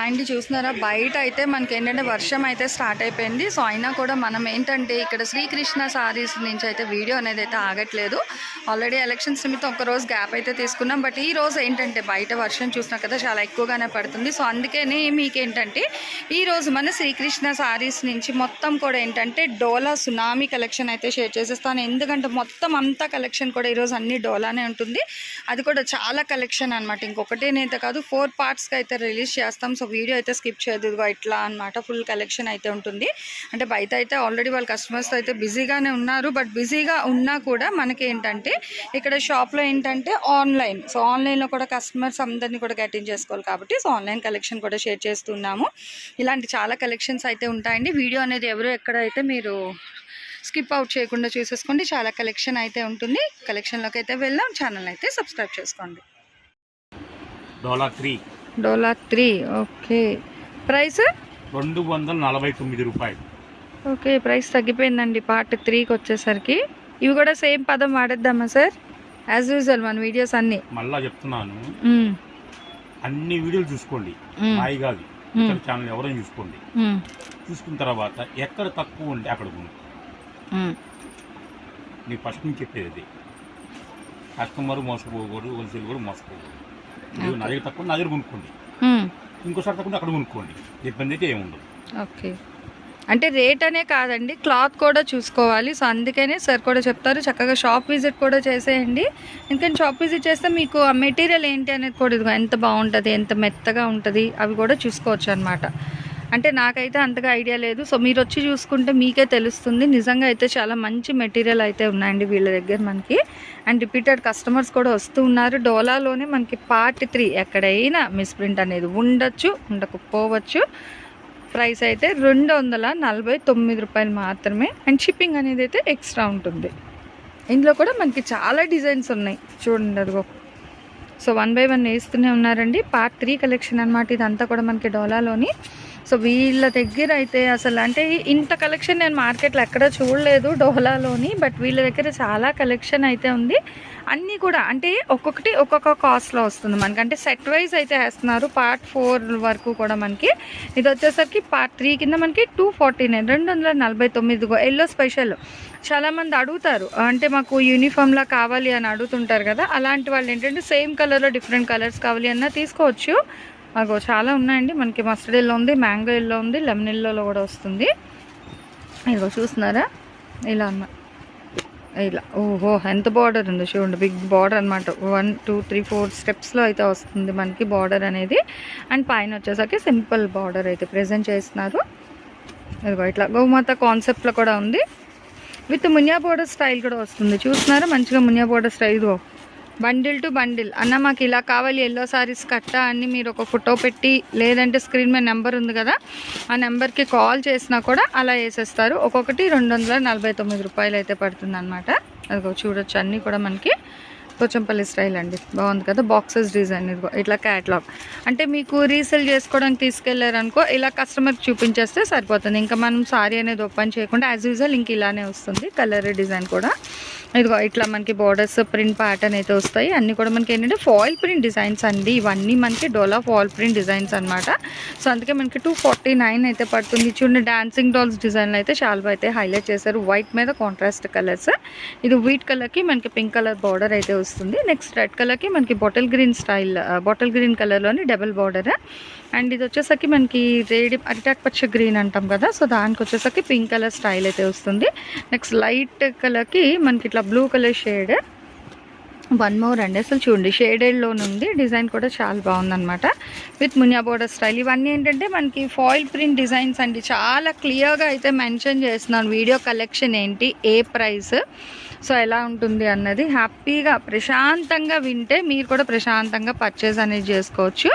అండి చూస్తున్నారా? బయట అయితే మనకి ఏంటంటే వర్షం అయితే స్టార్ట్ అయిపోయింది. సో అయినా కూడా మనం ఏంటంటే ఇక్కడ శ్రీకృష్ణ సారీస్ నుంచి అయితే వీడియో అనేది అయితే ఆగట్లేదు. ఆల్రెడీ ఎలక్షన్స్ నిమిత్తం ఒకరోజు గ్యాప్ అయితే తీసుకున్నాం. బట్ ఈ రోజు ఏంటంటే బయట వర్షం చూసినా కదా చాలా ఎక్కువగానే పడుతుంది. సో అందుకనే మీకు ఏంటంటే ఈ రోజు మన శ్రీకృష్ణ సారీస్ నుంచి మొత్తం కూడా ఏంటంటే డోలా సునామీ కలెక్షన్ అయితే షేర్ చేసేస్తాను. ఎందుకంటే మొత్తం అంతా కలెక్షన్ కూడా ఈరోజు అన్ని డోలానే ఉంటుంది. అది కూడా చాలా కలెక్షన్ అనమాట ఇంకొకటేనైతే కాదు ఫోర్ పార్ట్స్కి అయితే రిలీజ్ చేస్తాం. సో వీడియో అయితే స్కిప్ చేయదు ఇట్లా అనమాట ఫుల్ కలెక్షన్ అయితే ఉంటుంది. అంటే బయట అయితే ఆల్రెడీ వాళ్ళ కస్టమర్స్ అయితే బిజీగానే ఉన్నారు. బట్ బిజీగా ఉన్నా కూడా మనకి ఏంటంటే ఇక్కడ షాప్లో ఏంటంటే ఆన్లైన్. సో ఆన్లైన్లో కూడా కస్టమర్స్ అందరినీ కూడా గెటింగ్ చేసుకోవాలి కాబట్టి సో ఆన్లైన్ కలెక్షన్ కూడా షేర్ చేస్తున్నాము. ఇలాంటి చాలా కలెక్షన్స్ అయితే ఉంటాయండి. వీడియో అనేది ఎవరు ఎక్కడైతే మీరు స్కిప్ అవుట్ చేయకుండా చూసేసుకోండి. చాలా కలెక్షన్ అయితే ఉంటుంది. కలెక్షన్లోకి అయితే వెళ్దాం. ఛానల్ అయితే సబ్స్క్రైబ్ చేసుకోండి. Dola three. Dola three okay. Price? రెండు వందల నలభై తొమ్మిది రూపాయలు. ఓకే ప్రైస్ తగ్గిపోయిందండి పార్ట్ త్రీకి వచ్చేసరికి. ఇవి కూడా సేమ్ పదం వాడేద్దామా సార్? యాజ్ యూజువల్ మన వీడియోస్ అన్నీ. మళ్ళా చెప్తున్నాను. అన్ని వీడియోలు చూసుకోండి. నాయి కాదు ఛానల్ ఎవరైనా చూసుకోండి. చూసుకున్న తర్వాత ఎక్కడ తక్కువ ఉంటే అక్కడ కొను. నీకు ఫస్ట్ నుంచి చెప్పేది కస్టమర్ మోసపోకూడదు హోల్సేల్ కూడా మోసపోకూడదు. నా దగ్గర తక్కువ నా దగ్గర కొనుక్కోండి మ్మ్. ఇంకోసారి తక్కువ అక్కడ కొనుక్కోండి. ఇబ్బంది అయితే ఏముండదు. ఓకే అంటే రేట్ అనే కాదండి క్లాత్ కూడా చూసుకోవాలి. సో అందుకనే సార్ కూడా చెప్తారు చక్కగా షాప్ విజిట్ కూడా చేసేయండి. ఎందుకంటే షాప్ విజిట్ చేస్తే మీకు ఆ మెటీరియల్ ఏంటి అనేది కూడా ఎంత బాగుంటుంది ఎంత మెత్తగా ఉంటుంది అవి కూడా చూసుకోవచ్చు అనమాట అంటే నాకైతే అంతగా ఐడియా లేదు. సో మీరు వచ్చి చూసుకుంటే మీకే తెలుస్తుంది. నిజంగా అయితే చాలా మంచి మెటీరియల్ అయితే ఉన్నాయండి వీళ్ళ దగ్గర మనకి. అండ్ రిపీటెడ్ కస్టమర్స్ కూడా వస్తూ ఉన్నారు. డోలాలోనే మనకి పార్ట్ త్రీ ఎక్కడైనా మిస్ప్రింట్ అనేది ఉండొచ్చు ఉండకపోవచ్చు. ప్రైస్ అయితే రెండు వందల నలభై తొమ్మిది రూపాయలు మాత్రమే. అండ్ షిప్పింగ్ అనేది అయితే ఎక్స్ట్రా ఉంటుంది. ఇందులో కూడా మనకి చాలా డిజైన్స్ ఉన్నాయి. చూడండి అదిగో. సో వన్ బై వన్ వేస్తూనే ఉన్నారండి. పార్ట్ త్రీ కలెక్షన్ అనమాట ఇదంతా కూడా మనకి డోలాలోని. సో వీళ్ళ దగ్గర అయితే అసలు అంటే ఇంత కలెక్షన్ నేను మార్కెట్లో ఎక్కడ చూడలేదు డోలాలోని బట్ వీళ్ళ దగ్గర చాలా కలెక్షన్ అయితే ఉంది. అన్నీ కూడా అంటే ఒక్కొక్కటి ఒక్కొక్క కాస్ట్లో వస్తుంది మనకి. అంటే సెట్ వైజ్ అయితే వేస్తున్నారు పార్ట్ ఫోర్ వరకు కూడా మనకి. ఇది వచ్చేసరికి పార్ట్ త్రీ కింద మనకి టూ ఫార్టీ నైన్ రెండు వందల నలభై తొమ్మిది ఎల్లో స్పెషల్ చాలామంది అడుగుతారు అంటే మాకు యూనిఫామ్లా కావాలి అని అడుగుతుంటారు కదా. అలాంటి వాళ్ళు ఏంటంటే సేమ్ కలర్లో డిఫరెంట్ కలర్స్ కావాలి అన్నా తీసుకోవచ్చు. అగో చాలా ఉన్నాయండి. మనకి మస్టర్డ్ ఎల్లో ఉంది మ్యాంగో ఎల్లో ఉంది లెమన్ ఎల్లోలో కూడా వస్తుంది. ఇదిగో చూస్తున్నారా? ఇలా అన్న. ఇలా. ఓహో ఎంత బార్డర్ ఉందో చూడండి. బిగ్ బార్డర్ అనమాట వన్ టూ త్రీ ఫోర్ స్టెప్స్లో అయితే వస్తుంది మనకి బార్డర్ అనేది. అండ్ పైన వచ్చేసరికి సింపుల్ బార్డర్ అయితే ప్రజెంట్ చేస్తున్నారు. ఇదిగో ఇట్లా గోమాత కాన్సెప్ట్లో కూడా ఉంది. విత్ మునియా బోర్డర్ స్టైల్ కూడా వస్తుంది. చూస్తున్నారా? మంచిగా Muniya border style bundle to bundle. అన్న మాకు ఇలా కావాలి ఎల్లో సారీస్ కట్టా అని మీరు ఒక ఫోటో పెట్టి లేదంటే స్క్రీన్ మీద నెంబర్ ఉంది కదా ఆ నెంబర్కి కాల్ చేసినా కూడా అలా వేసేస్తారు. ఒక్కొక్కటి రెండు వందల నలభై తొమ్మిది రూపాయలు అయితే పడుతుంది అనమాట అదిగో చూడొచ్చు అన్నీ కూడా మనకి పోచంపల్లి స్టైల్ అండి. బాగుంది కదా? బాక్సెస్ డిజైన్ ఇదిగో ఇట్లా క్యాట్లాగ్. అంటే మీకు రీసేల్ చేసుకోవడానికి తీసుకెళ్ళారనుకో ఇలా కస్టమర్కి చూపించేస్తే సరిపోతుంది. ఇంకా మనం సారీ అనేది ఓపెన్ చేయకుండా యాజ్ యూజువల్ ఇంక ఇలానే వస్తుంది కలర్ డిజైన్ కూడా. ఇదిగో ఇట్లా మనకి బోర్డర్స్ ప్రింట్ ప్యాటర్న్ అయితే వస్తాయి. అన్నీ కూడా మనకి ఏంటంటే ఫాయిల్ ప్రింట్ డిజైన్స్ అండి. ఇవన్నీ మనకి డోలా ఫాయిల్ ప్రింట్ డిజైన్స్ అనమాట సో అందుకే మనకి టూ ఫార్టీ నైన్ అయితే పడుతుంది. చూడండి డాన్సింగ్ డాల్స్ డిజైన్లు అయితే చాలా అయితే హైలైట్ చేశారు. వైట్ మీద కాంట్రాస్ట్ కలర్స్ ఇది వీట్ కలర్కి మనకి పింక్ కలర్ బార్డర్ అయితే వస్తుంది. నెక్స్ట్ రెడ్ కలర్కి మనకి bottle green style bottle green కలర్లోని double border and ఇది వచ్చేసరికి మనకి రేడి అరిటాక్ పచ్చ గ్రీన్ అంటాం కదా సో దానికి వచ్చేసరికి పింక్ కలర్ స్టైల్ అయితే వస్తుంది. నెక్స్ట్ లైట్ కలర్కి మనకి ఇట్లా blue colour shade one more అండి. అసలు చూడండి షేడెడ్లో ఉంది డిజైన్ కూడా చాలా బాగుందనమాట విత్ మునియా బోర్డర్ స్టైల్ ఇవన్నీ ఏంటంటే మనకి ఫాయిల్ ప్రింట్ డిజైన్స్ అండి. చాలా క్లియర్గా అయితే మెన్షన్ చేస్తున్నాను. వీడియో కలెక్షన్ ఏంటి? ఏ ప్రైస్ సో ఎలా ఉంటుంది అన్నది హ్యాపీగా ప్రశాంతంగా వింటే మీరు కూడా ప్రశాంతంగా పర్చేస్ అనేది చేసుకోవచ్చు.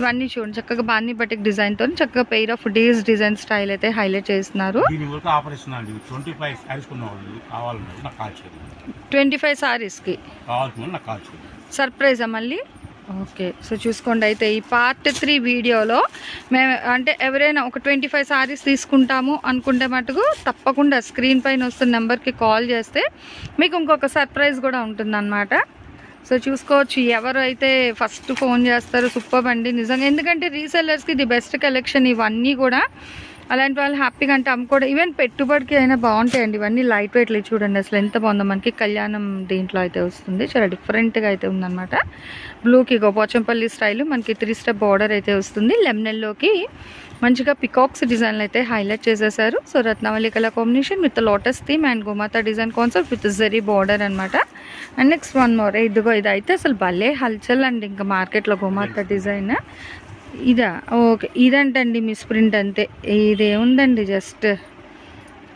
ఇవన్నీ చూడండి చక్కగా బాన్ని బటిక్ డిజైన్తో చక్కగా పెయిర్ ఆఫ్ డీస్ డిజైన్ స్టైల్ అయితే హైలైట్ చేస్తున్నారు. ట్వంటీ ఫైవ్ సారీస్కి సర్ప్రైజా మళ్ళీ? ఓకే. సో చూసుకోండి అయితే ఈ పార్ట్ త్రీ వీడియోలో మేము అంటే ఎవరైనా ఒక ట్వంటీ ఫైవ్ సారీస్ తీసుకుంటాము అనుకుంటే మటుకు తప్పకుండా స్క్రీన్ పైన వస్తున్న నెంబర్కి కాల్ చేస్తే మీకు ఇంకొక సర్ప్రైజ్ కూడా ఉంటుందన్నమాట. సో చూసుకోవచ్చు ఎవరు అయితే ఫస్ట్ ఫోన్ చేస్తారో సూపర్ అండి. నిజంగా ఎందుకంటే రీసెల్లర్స్కి ది బెస్ట్ కలెక్షన్ ఇవన్నీ కూడా అలాంటి వాళ్ళు హ్యాపీగా అంటే అమ్ముకోవడం ఈవెన్ పెట్టుబడికి అయినా బాగుంటాయండి. ఇవన్నీ లైట్ వెయిట్లు చూడండి అసలు ఎంత బాగుందో. మనకి కళ్యాణం దీంట్లో అయితే వస్తుంది. చాలా డిఫరెంట్గా అయితే ఉందన్నమాట. బ్లూకి గోపోచంపల్లి స్టైల్ మనకి త్రీ స్టెప్ బార్డర్ అయితే వస్తుంది. లెమనెల్లోకి మంచిగా పికాక్స్ డిజైన్లు అయితే హైలైట్ చేసేసారు. So Ratnavalli combination with lotus theme and గోమాత design concept with zari border అనమాట అండ్ నెక్స్ట్ వన్ మోర్ ఇదిగో ఇది అయితే అసలు భలే హల్చల్ అండి. ఇంకా మార్కెట్లో గోమాత డిజైన్ ఇదా? ఓకే. ఇదంటండి మిస్ ప్రింట్ అంతే. ఇదేముందండి జస్ట్.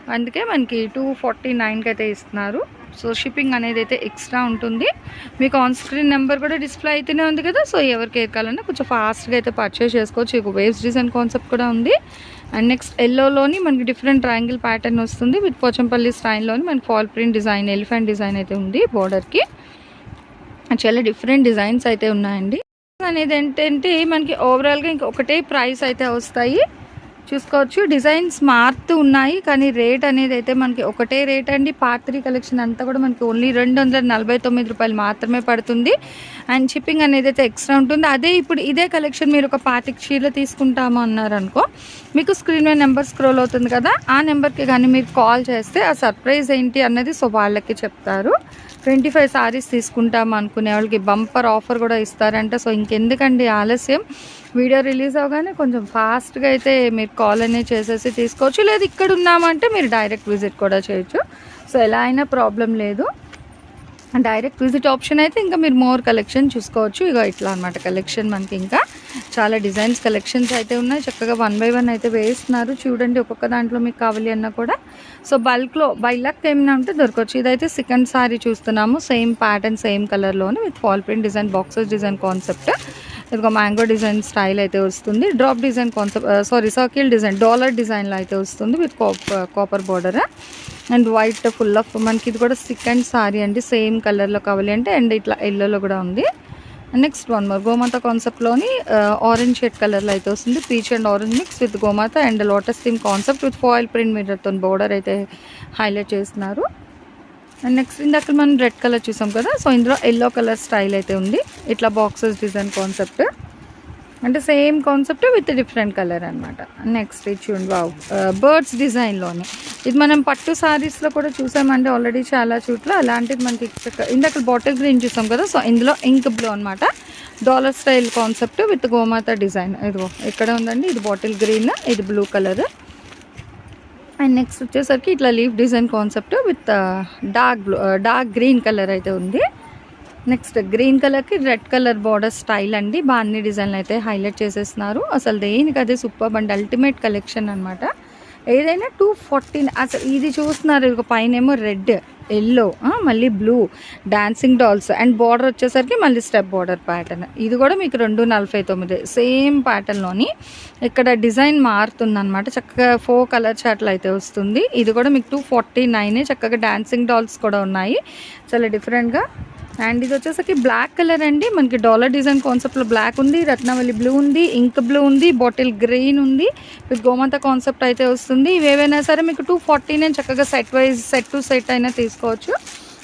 అందుకే మనకి టూ ఫార్టీ నైన్కి అయితే ఇస్తున్నారు. సో షిప్పింగ్ అనేది అయితే ఎక్స్ట్రా ఉంటుంది. మీకు ఆన్ స్క్రీన్ నెంబర్ కూడా డిస్ప్లే అయితేనే ఉంది కదా? సో ఎవరికి ఎక్కాలన్నా కొంచెం ఫాస్ట్గా అయితే పర్చేస్ చేసుకోవచ్చు. ఇక వేవ్స్ డిజైన్ కాన్సెప్ట్ కూడా ఉంది. అండ్ నెక్స్ట్ ఎల్లోలోని మనకి డిఫరెంట్ ట్రయాంగిల్ ప్యాటర్న్ వస్తుంది. విత్ పోచంపల్లి స్టైల్లోని మనకి foil print design elephant design అయితే ఉంది బోర్డర్కి. చాలా డిఫరెంట్ డిజైన్స్ అయితే ఉన్నాయండి. అనేది ఏంటంటే మనకి ఓవరాల్గా ఇంకా ఒకటే ప్రైస్ అయితే వస్తాయి. చూసుకోవచ్చు డిజైన్స్ మారుతూ ఉన్నాయి కానీ రేట్ అనేది అయితే మనకి ఒకటే రేట్ అండి. పార్ట్ త్రీ కలెక్షన్ అంతా కూడా మనకి ఓన్లీ రెండు వందల నలభై తొమ్మిది రూపాయలు మాత్రమే పడుతుంది. అండ్ షిప్పింగ్ అనేది అయితే ఎక్స్ట్రా ఉంటుంది. అదే ఇప్పుడు ఇదే కలెక్షన్ మీరు ఒక పాతిక చీరలు తీసుకుంటాము అన్నారు అనుకో మీకు స్క్రీన్ మీద నెంబర్ స్క్రోల్ అవుతుంది కదా ఆ నెంబర్కి కానీ మీరు కాల్ చేస్తే ఆ సర్ప్రైజ్ ఏంటి అన్నది సో వాళ్ళకి చెప్తారు. ట్వంటీ ఫైవ్ సారీస్ తీసుకుంటాం అనుకునే వాళ్ళకి బంపర్ ఆఫర్ కూడా ఇస్తారంట. సో ఇంకెందుకండి ఆలస్యం? వీడియో రిలీజ్ అవగానే కొంచెం ఫాస్ట్గా అయితే మీరు కాల్ అనేది చేసేసి తీసుకోవచ్చు. లేదు ఇక్కడ ఉన్నామంటే మీరు డైరెక్ట్ విజిట్ కూడా చేయొచ్చు. సో ఎలా అయినా ప్రాబ్లం లేదు. డైరెక్ట్ విజిట్ ఆప్షన్ అయితే ఇంకా మీరు మోర్ కలెక్షన్ చూసుకోవచ్చు. ఇక ఇట్లా అనమాట కలెక్షన్ మనకి ఇంకా. చాలా డిజైన్స్ కలెక్షన్స్ అయితే ఉన్నాయి. చక్కగా వన్ బై వన్ అయితే వేస్తున్నారు. చూడండి ఒక్కొక్క దాంట్లో మీకు కావాలి అన్నా కూడా. సో బల్క్లో బై లక్ ఏమైనా ఉంటే దొరకవచ్చు. ఇదైతే సెకండ్ సారీ చూస్తున్నాము. సేమ్ ప్యాటర్న్ సేమ్ కలర్లోనే with foil print design boxes design concept. ఇదిగో మ్యాంగో డిజైన్ స్టైల్ అయితే వస్తుంది. Drop design concept sari circle design dollar డిజైన్లో అయితే వస్తుంది with copper border. And white full of మనకి ఇది కూడా సెకండ్ సారీ అండి. సేమ్ కలర్లో కావాలి అంటే అండ్ ఇట్లా ఎల్లోలో కూడా ఉంది. నెక్స్ట్ వన్ మోర్ గోమాత కాన్సెప్ట్లోని ఆరెంజ్ షేడ్ కలర్లో అయితే వస్తుంది. Peach and orange mix with గోమాత and lotus theme concept with foil print మీటర్తో border అయితే హైలైట్ చేస్తున్నారు. అండ్ నెక్స్ట్ ఇందాక మనం రెడ్ కలర్ చూసాం కదా సో ఇందులో ఎల్లో కలర్ స్టైల్ అయితే ఉంది. ఇట్లా బాక్సెస్ డిజైన్ కాన్సెప్ట్ అంటే same concept with different colour అనమాట నెక్స్ట్ ఇది చూడండి వావ్ బర్డ్స్ డిజైన్లోనే ఇది మనం పట్టు సారీస్లో కూడా చూసామంటే ఆల్రెడీ చాలా చోట్ల. అలాంటిది మనకి ఇందాక బాటిల్ గ్రీన్ చూసాం కదా సో ఇందులో ఇంక్ బ్లూ అనమాట డాలర్ స్టైల్ కాన్సెప్ట్ విత్ గోమాత డిజైన్ ఇదిగో ఇక్కడ ఉందండి? ఇది బాటిల్ గ్రీన్ ఇది బ్లూ కలర్ అండ్ నెక్స్ట్ వచ్చేసరికి ఇట్లా leaf design concept with dark blue dark green colour అయితే ఉంది. నెక్స్ట్ గ్రీన్ కలర్కి రెడ్ కలర్ బార్డర్ స్టైల్ అండి. బాగా అన్ని డిజైన్లు అయితే హైలైట్ చేసేస్తున్నారు. అసలు దేనికి అదే సూపర్ అండ్ అల్టిమేట్ కలెక్షన్ అనమాట ఏదైనా టూ ఫార్టీన్ అసలు ఇది చూస్తున్నారు ఇక పైన ఏమో రెడ్ ఎల్లో మళ్ళీ blue. Dancing dolls and border వచ్చేసరికి మళ్ళీ స్టెప్ బార్డర్ ప్యాటర్న్ ఇది కూడా మీకు రెండు నలభై తొమ్మిది. సేమ్ ప్యాటర్న్లోని ఇక్కడ డిజైన్ మారుతుందనమాట చక్కగా ఫోర్ కలర్ చాట్లు అయితే వస్తుంది. ఇది కూడా మీకు టూ ఫార్టీ నైన్ చక్కగా డాన్సింగ్ డాల్స్ కూడా ఉన్నాయి. చాలా డిఫరెంట్గా అండ్ ఇది వచ్చేసరికి బ్లాక్ కలర్ అండి. మనకి డాలర్ డిజైన్ కాన్సెప్ట్లో బ్లాక్ ఉంది రత్నవల్లి బ్లూ ఉంది ఇంక్ బ్లూ ఉంది బాటిల్ గ్రీన్ ఉంది. విత్ గోమాత కాన్సెప్ట్ అయితే వస్తుంది. ఇవి ఏవైనా సరే మీకు టూ ఫార్టీ నేను చక్కగా set wise set to set అయినా తీసుకోవచ్చు.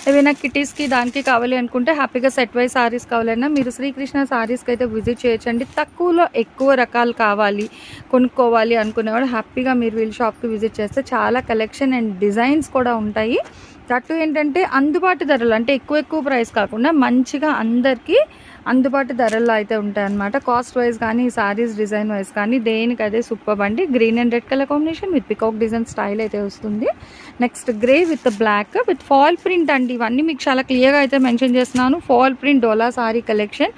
ఏవైనా కిటీస్కి దానికి కావాలి అనుకుంటే హ్యాపీగా సెట్ వైజ్ సారీస్ కావాలన్నా మీరు శ్రీకృష్ణ సారీస్కి అయితే విజిట్ చేయొచ్చండి. తక్కువలో ఎక్కువ రకాలు కావాలి కొనుక్కోవాలి అనుకునేవాడు హ్యాపీగా మీరు వీళ్ళ షాప్కి విజిట్ చేస్తే చాలా కలెక్షన్ అండ్ డిజైన్స్ కూడా ఉంటాయి. దట్టు ఏంటంటే అందుబాటు ధరలు అంటే ఎక్కువ ఎక్కువ ప్రైస్ కాకుండా మంచిగా అందరికీ అందుబాటు ధరల్లో అయితే ఉంటాయన్నమాట. కాస్ట్ వైజ్ కానీ సారీస్ డిజైన్ వైజ్ కానీ దేనికి అదే సూపర్ అండి green and red colour combination with peacock design style అయితే వస్తుంది. Next grey with black with foil print అండి. ఇవన్నీ మీకు చాలా క్లియర్గా అయితే మెన్షన్ చేస్తున్నాను. ఫాల్ ప్రింట్ డోలా సారీ కలెక్షన్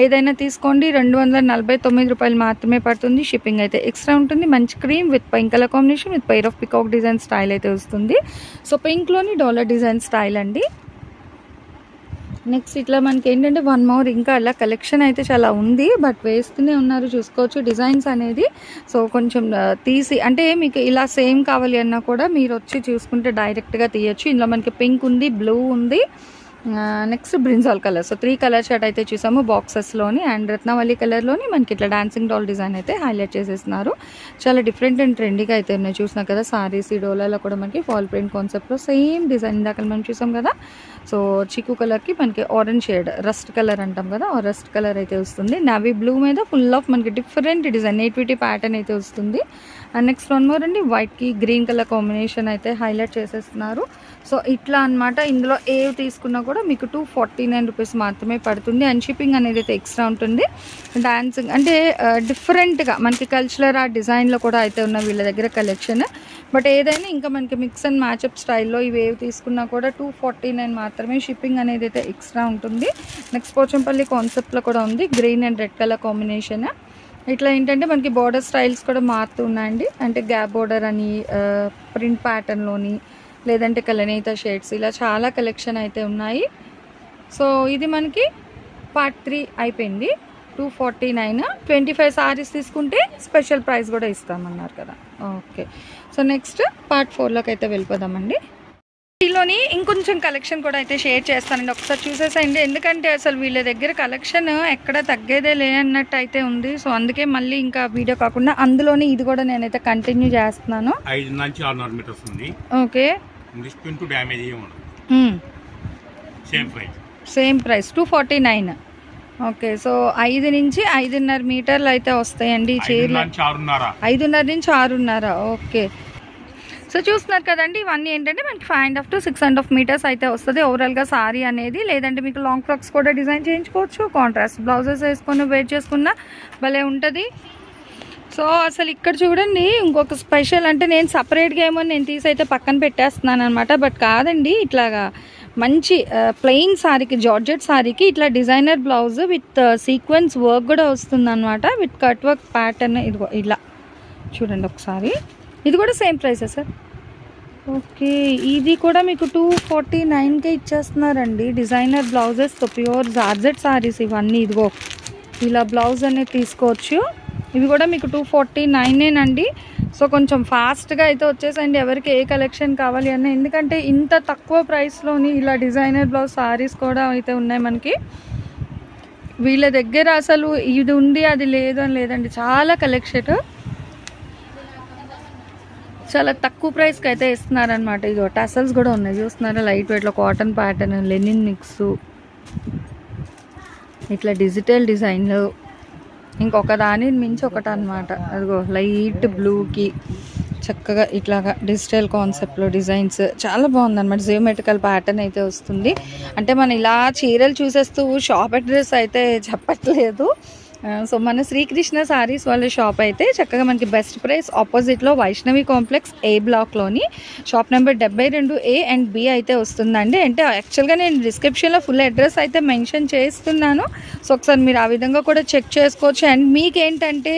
ఏదైనా తీసుకోండి. రెండు వందల నలభై తొమ్మిది రూపాయలు మాత్రమే పడుతుంది. షిప్పింగ్ అయితే ఎక్స్ట్రా ఉంటుంది. మంచి cream with pink colour combination with pair of peacock design style అయితే వస్తుంది. సో పింక్లోని డాలర్ డిజైన్ స్టైల్ అండి. నెక్స్ట్ ఇట్లా మనకి ఏంటంటే వన్ మోర్ ఇంకా అలా కలెక్షన్ అయితే చాలా ఉంది. బట్ వేస్తూనే ఉన్నారు. చూసుకోవచ్చు డిజైన్స్ అనేది. సో కొంచెం తీసి అంటే మీకు ఇలా సేమ్ కావాలి అన్నా కూడా మీరు వచ్చి చూసుకుంటే డైరెక్ట్గా తీయచ్చు. ఇందులో మనకి పింక్ ఉంది బ్లూ ఉంది. Next brinjal colour. So three colour shirt అయితే చూసాము బాక్సెస్లోని అండ్ రత్నవల్లి కలర్లోని. మనకి ఇట్లా డాన్సింగ్ డాల్ డిజైన్ అయితే హైలైట్ చేసేస్తున్నారు. చాలా డిఫరెంట్ అండ్ ట్రెండీగా అయితే ఉన్నాయి. చూసినా కదా సారీస్ ఈ డోలాలో కూడా మనకి ఫాల్ ప్రింట్ కాన్సెప్ట్లో సేమ్ డిజైన్ ఇందాక మనం చూసాం కదా. సో చిక్కు కలర్కి మనకి ఆరెంజ్ షేడ్ రస్ట్ కలర్ అంటాం కదా ఆ రస్ట్ కలర్ అయితే వస్తుంది. నావీ బ్లూ మీద ఫుల్ ఆఫ్ మనకి డిఫరెంట్ డిజైన్ నేటివిటీ ప్యాటర్న్ అయితే వస్తుంది. అండ్ నెక్స్ట్ వన్ మోర్ అండి వైట్కి గ్రీన్ కలర్ కాంబినేషన్ అయితే హైలైట్ చేసేస్తున్నారు. సో ఇట్లా అన్నమాట. ఇందులో ఏ తీసుకున్నా కూడా మీకు టూ ఫార్టీ నైన్ రూపీస్ మాత్రమే పడుతుంది. అండ్ షిప్పింగ్ అనేది అయితే ఎక్స్ట్రా ఉంటుంది. డాన్సింగ్ అంటే డిఫరెంట్గా మనకి కల్చరల్ ఆ డిజైన్లో కూడా అయితే ఉన్న వీళ్ళ దగ్గర కలెక్షన్ బట్ ఏదైనా ఇంకా మనకి మిక్స్ అండ్ మ్యాచప్ స్టైల్లో ఇవి ఏవి తీసుకున్నా కూడా టూ ఫార్టీ నైన్ మాత్రమే షిప్పింగ్ అనేది అయితే ఎక్స్ట్రా ఉంటుంది. నెక్స్ట్ పోచంపల్లి కాన్సెప్ట్లో కూడా ఉంది. Green and red colour combination ఇట్లా ఏంటంటే మనకి బోర్డర్ స్టైల్స్ కూడా మారుతూ ఉన్నాయండి. అంటే గ్యాప్ బోర్డర్ అని ప్రింట్ ప్యాటర్న్లోని లేదంటే కలనేత షేడ్స్ ఇలా చాలా కలెక్షన్ అయితే ఉన్నాయి. సో ఇది మనకి పార్ట్ త్రీ అయిపోయింది. Two forty nine twenty five saris తీసుకుంటే స్పెషల్ ప్రైస్ కూడా ఇస్తామన్నారు కదా. ఓకే సో నెక్స్ట్ పార్ట్ ఫోర్లోకి అయితే వెళ్ళిపోదామండి. వీళ్ళని ఇంకొంచెం కలెక్షన్ కూడా అయితే షేర్ చేస్తానండి. ఒకసారి చూసేసేయండి. ఎందుకంటే అసలు వీళ్ళ దగ్గర కలెక్షన్ ఎక్కడ తగ్గేదే లే అన్నట్టు అయితే ఉంది. సో అందుకే మళ్ళీ ఇంకా వీడియో కాకుండా అందులోని ఇది కూడా నేనైతే కంటిన్యూ చేస్తున్నాను. ఓకే డ్యామేజ్ ఏమి ఉండదు. Same price. Same price two forty nine. Okay so ఐదు నుంచి ఐదున్నర మీటర్లు అయితే వస్తాయండి చీరలు. ఐదున్నర నుంచి ఆరున్నర ఓకే. సో చూస్తున్నారు కదండి ఇవన్నీ ఏంటంటే మనకి five and half to six and half metres అయితే వస్తుంది. ఓవరాల్గా సారీ అనేది లేదంటే మీకు లాంగ్ ఫ్రాక్స్ కూడా డిజైన్ చేయించుకోవచ్చు. కాంట్రాస్ట్ బ్లౌజెస్ వేసుకొని వేర్ చేసుకున్న భలే ఉంటుంది. సో అసలు ఇక్కడ చూడండి ఇంకొక స్పెషల్ అంటే నేను సపరేట్గా ఏమో నేను తీసి అయితే పక్కన పెట్టేస్తున్నాను అనమాట బట్ కాదండి ఇట్లాగా మంచి ప్లెయిన్ సారీకి జార్జెట్ సారీకి ఇట్లా designer blouse with sequence work కూడా వస్తుందన్నమాట. విత్ కట్ వర్క్ ప్యాటర్న్ ఇదిగో ఇలా. చూడండి ఒకసారి. ఇది కూడా సేమ్ ప్రైసే సార్? ఓకే ఇది కూడా మీకు టూ ఫార్టీ నైన్కే ఇచ్చేస్తున్నారండి. డిజైనర్ బ్లౌజెస్తో ప్యూర్ జార్జెట్ సారీస్ ఇవన్నీ. ఇదిగో ఇలా బ్లౌజ్ అనేది తీసుకోవచ్చు. ఇవి కూడా మీకు టూ ఫార్టీ నైనేనండి. సో కొంచెం ఫాస్ట్గా అయితే వచ్చేసండి. ఎవరికి ఏ కలెక్షన్ కావాలి అన్న. ఎందుకంటే ఇంత తక్కువ ప్రైస్లోని ఇలా డిజైనర్ బ్లౌజ్ సారీస్ కూడా అయితే ఉన్నాయి మనకి. వీళ్ళ దగ్గర అసలు ఇది ఉంది అది లేదు అని లేదండి. చాలా కలెక్షన్. చాలా తక్కువ ప్రైస్కి అయితే ఇస్తున్నారనమాట ఇది టసల్స్ కూడా ఉన్నాయి. చూస్తున్నారా? లైట్ వెయిట్లో కాటన్ ప్యాటర్న్ లెనిన్ మిక్స్. ఇట్లా డిజిటల్ డిజైన్లు. ఇంకొక దాని మించి ఒకటి అనమాట అదిగో లైట్ బ్లూకి చక్కగా ఇట్లాగా డిజిటల్ కాన్సెప్ట్లో డిజైన్స్. చాలా బాగుందన్నమాట. జియోమెట్రికల్ ప్యాటర్న్ అయితే వస్తుంది. అంటే మనం ఇలా చీరలు చూసేస్తూ షాప్ అడ్రస్ అయితే చెప్పట్లేదు. సో మన శ్రీకృష్ణ సారీస్ వాళ్ళ షాప్ అయితే చక్కగా మనకి బెస్ట్ ప్రైస్ ఆపోజిట్లో వైష్ణవి కాంప్లెక్స్ ఏ బ్లాక్లోని షాప్ నెంబర్ డెబ్బై రెండు ఏ అండ్ బి అయితే వస్తుందండి. అంటే యాక్చువల్గా నేను డిస్క్రిప్షన్లో ఫుల్ అడ్రస్ అయితే మెన్షన్ చేస్తున్నాను. సో ఒకసారి మీరు ఆ విధంగా కూడా చెక్ చేసుకోవచ్చు. అండ్ మీకేంటంటే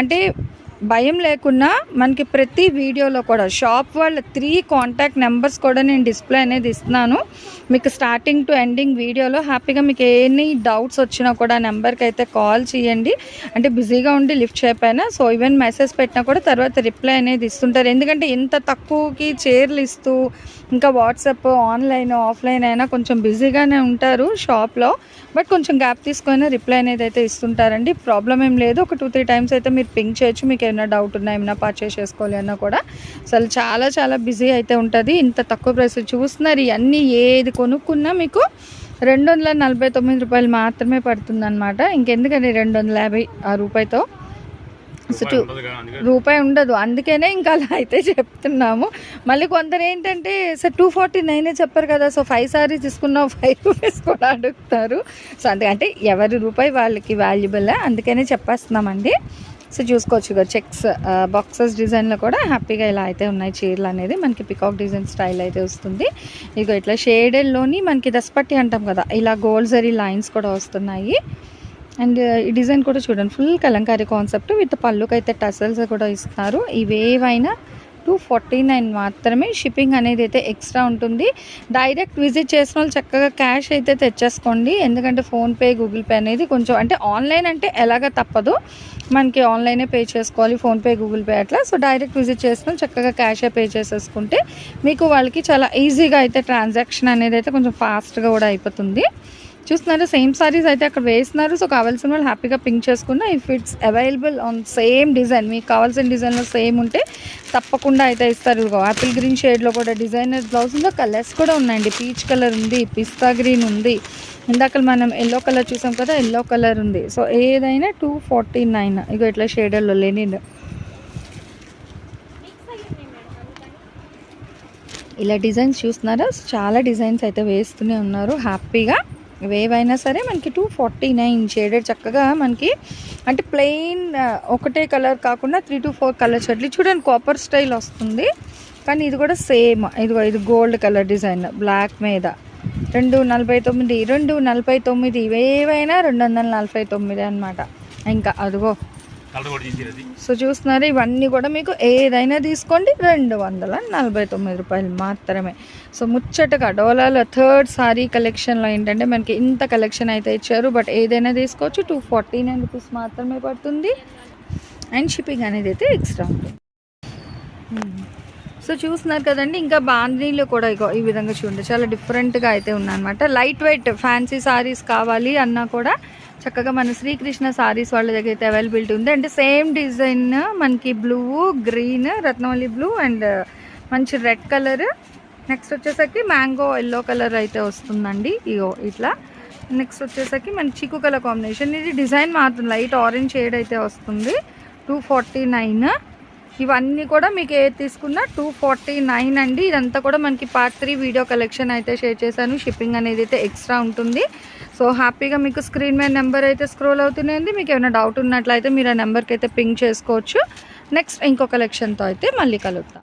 అంటే భయం లేకున్నా మనకి ప్రతి వీడియోలో కూడా షాప్ వాళ్ళ త్రీ కాంటాక్ట్ నెంబర్స్ కూడా నేను డిస్ప్లే అనేది ఇస్తున్నాను. మీకు స్టార్టింగ్ టు ఎండింగ్ వీడియోలో హ్యాపీగా మీకు ఎన్ని డౌట్స్ వచ్చినా కూడా నెంబర్కి అయితే కాల్ చేయండి. అంటే బిజీగా ఉండి లిఫ్ట్ చేయపోయినా సో ఈవెన్ మెసేజ్ పెట్టినా కూడా తర్వాత రిప్లై అనేది ఇస్తుంటారు. ఎందుకంటే ఇంత తక్కువకి చీరలు ఇస్తూ ఇంకా వాట్సాప్ ఆన్లైన్ ఆఫ్లైన్ అయినా కొంచెం బిజీగానే ఉంటారు షాప్లో బట్ కొంచెం గ్యాప్ తీసుకొని రిప్లై అనేది అయితే ఇస్తుంటారండి. ప్రాబ్లం ఏం లేదు. ఒక టూ త్రీ టైమ్స్ అయితే మీరు పింక్ చేయొచ్చు. మీకు ఏమైనా డౌట్ ఉన్నా ఏమైనా పర్చేస్ చేసుకోవాలి అన్నా కూడా అసలు చాలా చాలా బిజీ అయితే ఉంటుంది. ఇంత తక్కువ ప్రైస్ చూస్తున్నారు. ఇవన్నీ ఏది కొనుక్కున్నా మీకు రెండు వందల నలభై తొమ్మిది రూపాయలు మాత్రమే పడుతుంది అనమాట ఇంకెందుకని రెండు వందల యాభై ఆ రూపాయితో? టూ రూపాయి ఉండదు అందుకనే. ఇంకా అలా అయితే చెప్తున్నాము. మళ్ళీ కొందరు ఏంటంటే సార్ టూ ఫార్టీ నైనే చెప్పారు కదా సో ఫైవ్ సారీస్ తీసుకున్నాం ఫైవ్ రూపీస్ కూడా అడుగుతారు. సో అందుకంటే ఎవరి రూపాయి వాళ్ళకి వాల్యుబుల్ అందుకనే చెప్పేస్తున్నామండి. సో చూసుకోవచ్చు ఇక చెక్స్ బాక్సెస్ డిజైన్లో కూడా హ్యాపీగా ఇలా అయితే ఉన్నాయి చీరలు అనేది. మనకి పికాక్ డిజైన్ స్టైల్ అయితే వస్తుంది. ఇదిగో ఇట్లా షేడెడ్లోని మనకి దస్పట్టి అంటాం కదా ఇలా గోల్డ్ జరీ లైన్స్ కూడా వస్తున్నాయి. అండ్ ఈ డిజైన్ కూడా చూడండి ఫుల్ కలంకారీ కాన్సెప్ట్ విత్ పళ్ళుకైతే అయితే టసల్స్ కూడా ఇస్తున్నారు. ఇవేవైనా టూ ఫార్టీ నైన్ మాత్రమే షిప్పింగ్ అనేది అయితే ఎక్స్ట్రా ఉంటుంది. డైరెక్ట్ విజిట్ చేసిన వాళ్ళు చక్కగా క్యాష్ అయితే తెచ్చేసుకోండి. ఎందుకంటే ఫోన్పే గూగుల్ పే అనేది కొంచెం అంటే ఆన్లైన్ అంటే ఎలాగ తప్పదు. మనకి ఆన్లైనే పే చేసుకోవాలి ఫోన్పే గూగుల్ పే అట్లా. సో డైరెక్ట్ విజిట్ చేసిన చక్కగా క్యాషే పే చేసేసుకుంటే మీకు వాళ్ళకి చాలా ఈజీగా అయితే ట్రాన్సాక్షన్ అనేది అయితే కొంచెం ఫాస్ట్గా కూడా అయిపోతుంది. చూస్తున్నారు. సేమ్ సారీస్ అయితే అక్కడ వేస్తున్నారు. సో కావాల్సిన వాళ్ళు హ్యాపీగా పింక్ చేసుకున్న if it's available on same design మీకు కావాల్సిన డిజైన్లో సేమ్ ఉంటే తప్పకుండా అయితే ఇస్తారు. ఇదిగో యాపిల్ గ్రీన్ షేడ్లో కూడా డిజైనర్ బ్లౌజ్ ఉందో కలర్స్ కూడా ఉన్నాయండి. పీచ్ కలర్ ఉంది పిస్తా గ్రీన్ ఉంది. ఇందాక మనం ఎల్లో కలర్ చూసాం కదా ఎల్లో కలర్ ఉంది. సో ఏదైనా టూ ఫార్టీ నైన్ ఇగో ఇట్లా షేడర్లో లేని ఇలా డిజైన్స్ చూస్తున్నారా? చాలా డిజైన్స్ అయితే వేస్తూనే ఉన్నారు. హ్యాపీగా ఏవైనా సరే మనకి టూ ఫార్టీ నైన్ షేడెడ్ చక్కగా మనకి అంటే ప్లెయిన్ ఒకటే కలర్ కాకుండా త్రీ టు ఫోర్ కలర్స్ అట్లా చూడండి కాపర్ స్టైల్ వస్తుంది. కానీ ఇది కూడా సేమ్ ఇదిగో ఇది గోల్డ్ కలర్ డిజైన్ బ్లాక్ మీద. రెండు నలభై తొమ్మిది రెండు నలభై తొమ్మిది. ఏవైనా రెండు వందల నలభై తొమ్మిది అనమాట ఇంకా అదిగో సో చూస్తున్నారు ఇవన్నీ కూడా మీకు ఏదైనా తీసుకోండి రెండు వందల నలభై తొమ్మిది రూపాయలు మాత్రమే. సో ముచ్చటగా డోలాలో థర్డ్ సారీ కలెక్షన్లో ఏంటంటే మనకి ఇంత కలెక్షన్ అయితే ఇచ్చారు బట్ ఏదైనా తీసుకోవచ్చు. టూ ఫార్టీ నైన్ రూపీస్ మాత్రమే పడుతుంది. అండ్ షిప్పింగ్ అనేది అయితే ఎక్స్ట్రా ఉంటుంది. సో చూస్తున్నారు కదండి ఇంకా బాంధనీలో కూడా ఇగో ఈ విధంగా చూడండి. చాలా డిఫరెంట్గా అయితే ఉన్నాయన్నమాట. లైట్ వెయిట్ ఫ్యాన్సీ సారీస్ కావాలి అన్నా కూడా చక్కగా మన శ్రీకృష్ణ సారీస్ వాళ్ళ దగ్గర అయితే అవైలబిలిటీ ఉంది. అంటే సేమ్ డిజైన్ మనకి blue green Ratnavalli blue and uh, మంచి రెడ్ కలర్ నెక్స్ట్ వచ్చేసరికి మ్యాంగో ఎల్లో కలర్ అయితే వస్తుందండి. ఇగో ఇట్లా. నెక్స్ట్ వచ్చేసరికి మన చిక్కు కలర్ కాంబినేషన్ ఇది డిజైన్ మాత్రం లైట్ ఆరెంజ్ షేడ్ అయితే వస్తుంది. టూ ఫార్టీ నైన్ ఇవన్నీ కూడా మీకు ఏది తీసుకున్నా టూ ఫార్టీ నైన్ అండి. ఇదంతా కూడా మనకి పార్ట్ త్రీ వీడియో కలెక్షన్ అయితే షేర్ చేశాను. షిప్పింగ్ అనేది అయితే ఎక్స్ట్రా ఉంటుంది. సో హ్యాపీగా మీకు స్క్రీన్ మీద నెంబర్ అయితే స్క్రోల్ అవుతుంది మీకు ఏమైనా డౌట్ ఉన్నట్లయితే మీరు ఆ నెంబర్కి అయితే పింక్ చేసుకోవచ్చు. నెక్స్ట్ ఇంకో కలెక్షన్తో అయితే మళ్ళీ కలుగుతాం